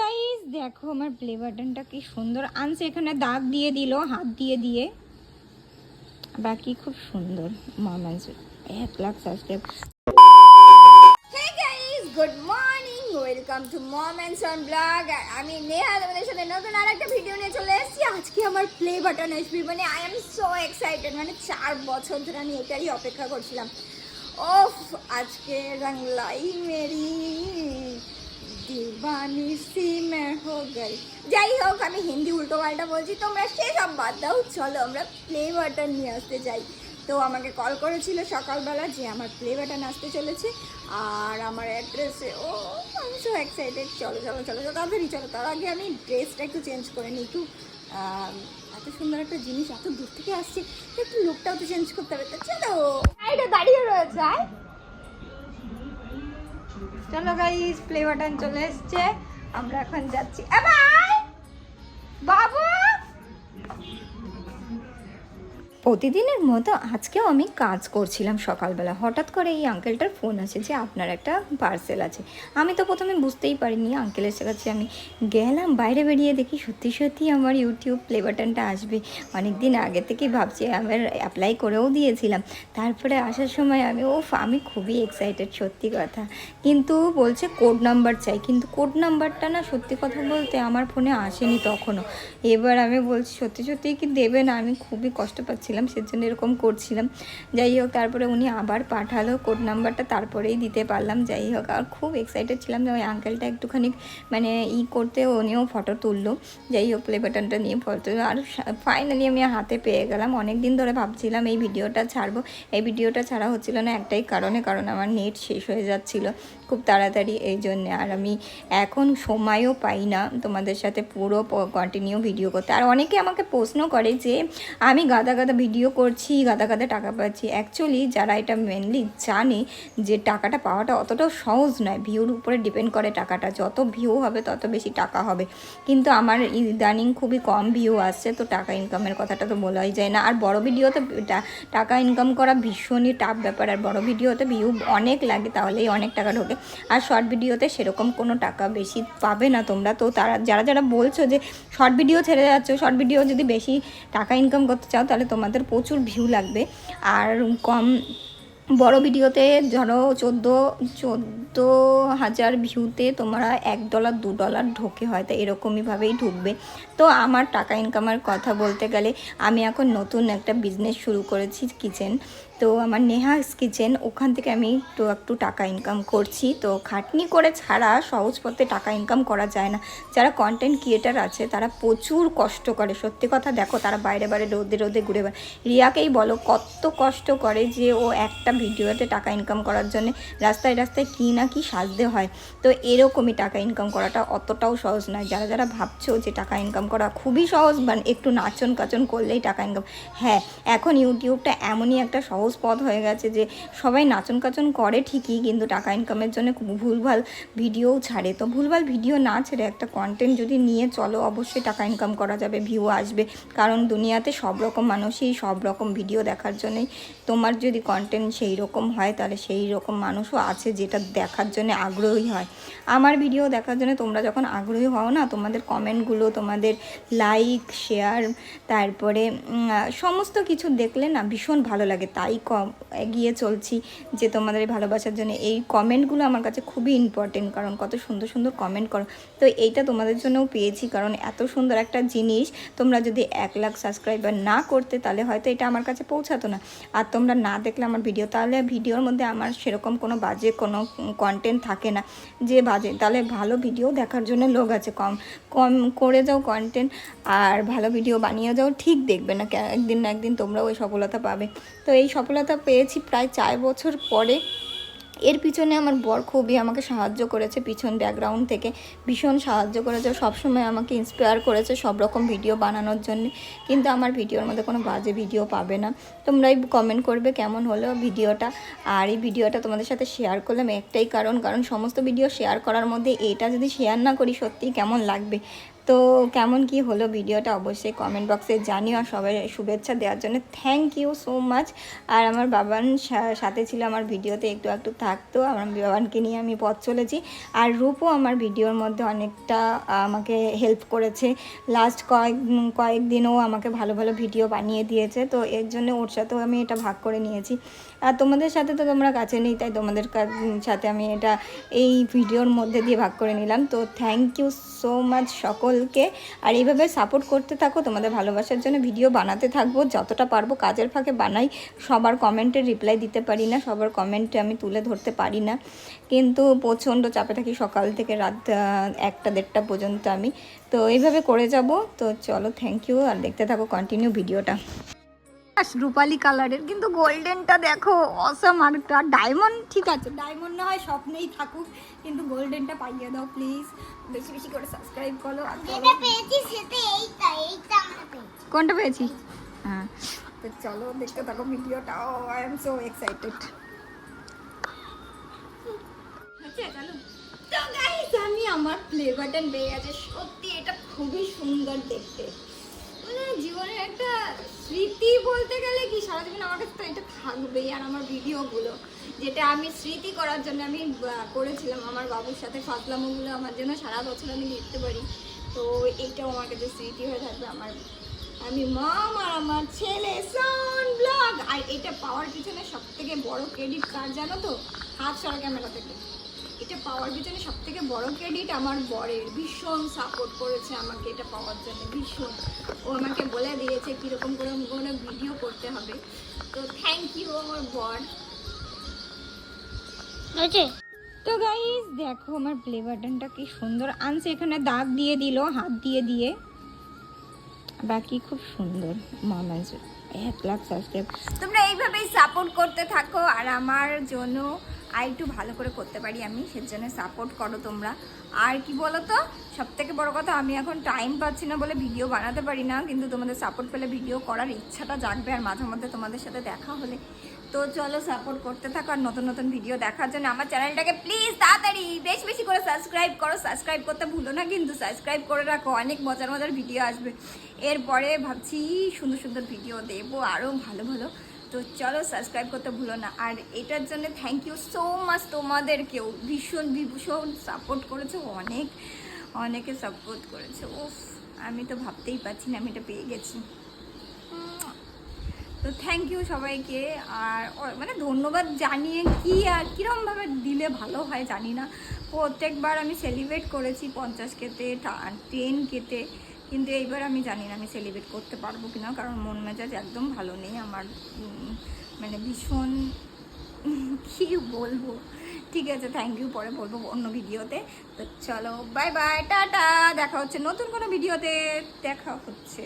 Guys দেখো আমার play বাটনটা কি সুন্দর। আনছে এখানে দাগ দিয়ে দিল, হাত দিয়ে দিয়ে। বাকি খুব সুন্দর। মামান্স এক lakh subscribe good morning. Welcome to Mom and Son আর আমি নেহা তোমাদের সাথে নতুন আর একটা ভিডিও নিয়ে চলে এসেছি। আজকে আমার প্লে বাটন আসবে। মানে আই এম সো এক্সাইটেড মানে চার বছর ধরে আমি এটারই অপেক্ষা করছিলাম। ওফ, আজকে রংলাই মেরি। দিবানি সি মে হো গই যাই হোক আমি হিন্দি উল্টো পাল্টা বলছি তোমরা সেসব বাদ দাও চলো আমরা প্লে বাটন নিয়ে আসতে যাই তো আমাকে কল করেছিল সকালবেলা যে আমার প্লে বাটন আসতে চলেছে আর আমার অ্যাড্রেসে ও আমি সো এক্সাইটেড চলো চলো চলো চলো, তাড়াতাড়ি চলো। তার আগে আমি ড্রেসটা একটু চেঞ্জ করে নিই। একটু এত সুন্দর একটা জিনিস এত দূর থেকে আসছে, একটু লুকটাও তো চেঞ্জ করতে হবে। তো চলো। দাঁড়িয়ে রয়েছে, আয়। চলো গাইস প্লে বাটন চলে এসছে। আমরা এখন যাচ্ছি। বাবু! প্রতিদিনের মতো আজকেও আমি কাজ করছিলাম সকালবেলা। হঠাৎ করে এই আঙ্কেলটার ফোন আসে যে, আপনার একটা পার্সেল আছে। আমি তো প্রথমে বুঝতেই পারিনি আঙ্কেলের কাছে। আমি গেলাম, বাইরে বেরিয়ে দেখি সত্যি সত্যি আমার ইউটিউব প্লে বাটনটা আসবে। অনেক দিন আগে থেকেই ভাবছি আমার অ্যাপ্লাই করেও দিয়েছিলাম। তারপরে আসার সময় আমি, ওফ, আমি খুবই এক্সাইটেড সত্যি কথা। কিন্তু বলছে কোড নাম্বার চাই। কিন্তু কোড নাম্বারটা না সত্যি কথা বলতে আমার ফোনে আসেনি তখনও। এবার আমি বলছি, সত্যি সত্যি কি দেবে না আমি খুবই কষ্ট পাচ্ছিলাম। সেজন্য এরকম করছিলাম। যাই হোক, তারপরে উনি আবার পাঠালো কোড নাম্বারটা তারপরেই দিতে পারলাম। যাই হোক, আর খুব এক্সাইটেড ছিলাম যে ওই আঙ্কেলটা একটুখানি মানে ই করতে, উনিও ফটো তুললো। যাই হোক প্লে বাটনটা নিয়ে ফটো আর ফাইনালি আমি হাতে পেয়ে গেলাম। অনেক দিন ধরে ভাবছিলাম, এই ভিডিওটা ছাড়বো। এই ভিডিওটা ছাড়া হচ্ছিল না একটাই কারণে, কারণ আমার নেট শেষ হয়ে যাচ্ছিল খুব তাড়াতাড়ি। এই জন্যে আর আমি এখন সময়ও পাই না তোমাদের সাথে পুরো কন্টিনিউ ভিডিও করতে। আর অনেকে আমাকে প্রশ্ন করে যে, আমি গাদা গাদা ভিডিও করছি, গাদা গাদা টাকা পাচ্ছি। অ্যাকচুয়ালি যারা এটা মেনলি জানে যে টাকাটা পাওয়াটা অতটাও সহজ নয়, ভিউর উপরে ডিপেন্ড করে টাকাটা। যত ভিউ হবে, তত বেশি টাকা হবে। কিন্তু আমার ইদানিং খুবই কম ভিউ আসছে, তো টাকা ইনকামের কথাটা তো বলাই যায় না। আর বড় ভিডিওতে টাকা ইনকাম করা ভীষণই টাফ ব্যাপার। আর বড় ভিডিওতে ভিউ অনেক লাগে, তাহলেই অনেক টাকা ঢোকে। আর শর্ট ভিডিওতে সেরকম কোনো টাকা বেশি পাবে না তোমরা। তো তারা, যারা যারা বলছো যে শর্ট ভিডিও ছেড়ে যাচ্ছ শর্ট ভিডিও যদি বেশি টাকা ইনকাম করতে চাও, তাহলে তোমাদের প্রচুর ভিউ লাগবে। আর কম, বড় ভিডিওতে ধরো চোদ্দ চোদ্দ হাজার ভিউতে তোমরা এক ডলার দু ডলার ঢোকে হয় তো এরকমইভাবেই ঢুকবে। তো আমার টাকা ইনকামের কথা বলতে গেলে আমি এখন নতুন একটা বিজনেস শুরু করেছি কিচেন তো আমার নেহাস কিচেন, ওখান থেকে আমি একটু একটু টাকা ইনকাম করছি। তো খাটনি করে ছাড়া সহজ পথে টাকা ইনকাম করা যায় না। যারা কন্টেন্ট ক্রিয়েটার আছে, তারা প্রচুর কষ্ট করে। সত্যি কথা দেখো, তারা বাইরে বাইরে, রোদে রোদে ঘুরে বেড়ায়। রিয়াকেই বলো, কত কষ্ট করে যে ও একটা ভিডিওতে টাকা ইনকাম করার জন্য রাস্তায় রাস্তায় কী না কি সাজতে হয়। তো এরকমই টাকা ইনকাম করাটা অতটাও সহজ নয়। যারা যারা ভাবছ যে টাকা ইনকাম করা খুবই সহজ বা একটু নাচন কাচন করলেই টাকা ইনকাম হ্যাঁ এখন ইউটিউবটা এমনই একটা সহজ পথ হয়ে গেছে যে সবাই নাচন কাচন করে ঠিকই, কিন্তু টাকা ইনকামের জন্য ভুলভাল ভিডিও ছাড়ে। তো ভুলভাল ভিডিও না ছেড়ে একটা কন্টেন্ট যদি নিয়ে চলো, অবশ্যই টাকা ইনকাম করা যাবে ভিউ আসবে। কারণ দুনিয়াতে সব রকম মানুষই সব রকম ভিডিও দেখার জন্যই তোমার যদি কন্টেন্ট সেই রকম হয়, তাহলে সেই রকম মানুষও আছে যেটা দেখার জন্য আগ্রহী হয়। আমার ভিডিও দেখার জন্য তোমরা যখন আগ্রহী হও না, তোমাদের কমেন্টগুলো তোমাদের লাইক শেয়ার তারপরে সমস্ত কিছু দেখলে না ভীষণ ভালো লাগে। তাই কম, এগিয়ে চলছি যে তোমাদের ভালোবাসার জন্য। এই কমেন্টগুলো আমার কাছে খুবই ইম্পর্টেন্ট কারণ কত সুন্দর সুন্দর কমেন্ট করো। তো এইটা তোমাদের জন্যও পেয়েছি, কারণ এত সুন্দর একটা জিনিস তোমরা যদি এক লাখ সাবস্ক্রাইবার না করতে, তাহলে হয়তো এটা আমার কাছে পৌঁছাতো না। আর তোমরা না দেখলে আমার ভিডিও তাহলে ভিডিওর মধ্যে আমার সেরকম কোনো বাজে কোনো কন্টেন্ট থাকে না। যে বাজে, তাহলে ভালো ভিডিও দেখার জন্য লোক আছে, কম কম করে যাও কন্টেন্ট আর ভালো ভিডিও বানিয়ে যাও, ঠিক দেখবে না একদিন না একদিন তোমরা ওই সফলতা পাবে। তো এই সফলতা পেয়েছি প্রায় চার বছর পরে। এর পিছনে আমার বর খুবই আমাকে সাহায্য করেছে পিছন ব্যাকগ্রাউন্ড থেকে। ভীষণ সাহায্য করেছে, সবসময় আমাকে ইন্সপায়ার করেছে সব রকম ভিডিও বানানোর জন্য। কিন্তু আমার ভিডিওর মধ্যে কোনো বাজে ভিডিও পাবে না। তোমরাই কমেন্ট করবে কেমন হলো ভিডিওটা আর এই ভিডিওটা তোমাদের সাথে শেয়ার করলাম একটাই কারণ কারণ সমস্ত ভিডিও শেয়ার করার মধ্যে এটা যদি শেয়ার না করি সত্যিই কেমন লাগবে? তো কেমন কি হলো ভিডিওটা অবশ্যই কমেন্ট বক্সে জানিও আর সবাই শুভেচ্ছা দেওয়ার জন্য। থ্যাংক ইউ সো মাচ আর আমার বাবান সাথে ছিল আমার ভিডিওতে একটু একটু থাকতো। আমার বাবানকে নিয়ে আমি পথ চলেছি। আর রূপও আমার ভিডিওর মধ্যে অনেকটা আমাকে হেল্প করেছে। লাস্ট কয়েক কয়েকদিনও আমাকে ভালো ভালো ভিডিও বানিয়ে দিয়েছে। তো এর জন্য ওর সাথেও আমি এটা ভাগ করে নিয়েছি। আর তোমাদের সাথে তো তোমরা কাছে নেই, তাই তোমাদের সাথে আমি এটা এই ভিডিওর মধ্যে দিয়ে ভাগ করে নিলাম। তো থ্যাংক ইউ সো মাচ সকলকে। আর এইভাবে সাপোর্ট করতে থাকো, তোমাদের ভালোবাসার জন্য ভিডিও বানাতে থাকব। যতটা পারব কাজের ফাঁকে বানাই। সবার কমেন্টের রিপ্লাই দিতে পারি না, সবার কমেন্টে আমি তুলে ধরতে পারি না। কিন্তু প্রচণ্ড চাপে থাকি সকাল থেকে রাত একটা দেড়টা পর্যন্ত আমি। তো এইভাবে করে যাব। তো চলো থ্যাংক ইউ আর দেখতে থাকো কন্টিনিউ ভিডিওটা রূপালি কালারের কিন্তু গোল্ডেনটা দেখো অসম আর ডায়মন্ড ঠিক আছে? ডায়মন্ড না হয় স্বপ্নেই থাকুক কিন্তু গোল্ডেনটা পাইয়ে দাও প্লিজ বেশি বেশি করে সাবস্ক্রাইব করো যেটা পেয়েছি সেটা এইটা এইটা আমরা পেয়েছি। কোনটা পেয়েছি? হ্যাঁ। তো চলো দেখতে থাকো ভিডিওটা। ও আই এম সো এক্সাইটেড তো গাইস আমি আমার প্লে বাটন পেয়ে গেছে। সত্যি এটা খুবই সুন্দর দেখতে। মানে জীবনের একটা স্মৃতি সারা জীবন আমার কাছে তো এটা থাকবেই আর আমার ভিডিওগুলো, যেটা আমি স্মৃতি করার জন্য আমি করেছিলাম আমার বাবুর সাথে ফাতলামোগুলো আমার জন্য সারা বছর আমি লিখতে পারি। তো এইটাও আমার কাছে স্মৃতি হয়ে থাকবে আমার। আমি মম আর আমার ছেলে সন ব্লগ আর এটা পাওয়ার পিছনে সব থেকে বড় ক্রেডিট কার জানো তো? হাত সরা ক্যামেরা থেকে। এটা পাওয়ার পিছনে সব থেকে বড় ক্রেডিট আমার বরের। ভীষণ সাপোর্ট করেছে আমাকে এটা পাওয়ার জন্য, ভীষণ। ও আমাকে বলে দিয়েছে কীরকম করে করে ভিডিও করতে হবে। তো থ্যাংক ইউ আমার বর। তো গাইস দেখো আমার প্লে বাটনটা কি সুন্দর। আনছে এখানে দাগ দিয়ে দিল হাত দিয়ে দিয়ে। বাকি খুব সুন্দর মামাজ এক লাখ সাবস্ক্রাইব তোমরা এইভাবেই সাপোর্ট করতে থাকো আর আমার জন্য আর একটু ভালো করে করতে পারি আমি সেজন্য সাপোর্ট করো তোমরা। আর কি বলো তো সব থেকে বড় কথা, আমি এখন টাইম পাচ্ছি না বলে ভিডিও বানাতে পারি না, কিন্তু তোমাদের সাপোর্ট পেলে ভিডিও করার ইচ্ছাটা জাগবে আর মাঝে মধ্যে তোমাদের সাথে দেখা হলে। তো চলো সাপোর্ট করতে থাকো আর নতুন নতুন ভিডিও দেখার জন্য আমার চ্যানেলটাকে প্লিজ তাড়াতাড়ি বেশ বেশি করে সাবস্ক্রাইব করো। সাবস্ক্রাইব করতে ভুলো না, কিন্তু সাবস্ক্রাইব করে রাখো, অনেক মজার মজার ভিডিও আসবে। এরপরে ভাবছি সুন্দর সুন্দর ভিডিও দেবো আরও ভালো ভালো। তো চলো সাবস্ক্রাইব করতে ভুলো না। আর এটার জন্য থ্যাংক ইউ সো মাচ তোমাদেরকেও। ভীষণ ভীষণ সাপোর্ট করেছ অনেক। অনেকে সাপোর্ট করেছে। উফ, আমি তো ভাবতেই পারছি না, আমি এটা পেয়ে গেছি। তো থ্যাংক ইউ সবাইকে, আর মানে ধন্যবাদ জানিয়ে কি আর কীরমভাবে দিলে ভালো হয় জানি না। প্রত্যেকবার আমি সেলিব্রেট করেছি পঞ্চাশ কেতে টেন কেতে কিন্তু এইবার আমি জানি না আমি সেলিব্রেট করতে পারব কিনা, কারণ মন মেজাজ একদম ভালো নেই আমার। মানে ভীষণ, কি বলব? ঠিক আছে থ্যাংক ইউ পরে বলব অন্য ভিডিওতে। তো চলো বাই বাই টাটা, দেখা হচ্ছে নতুন কোনো ভিডিওতে, দেখা হচ্ছে।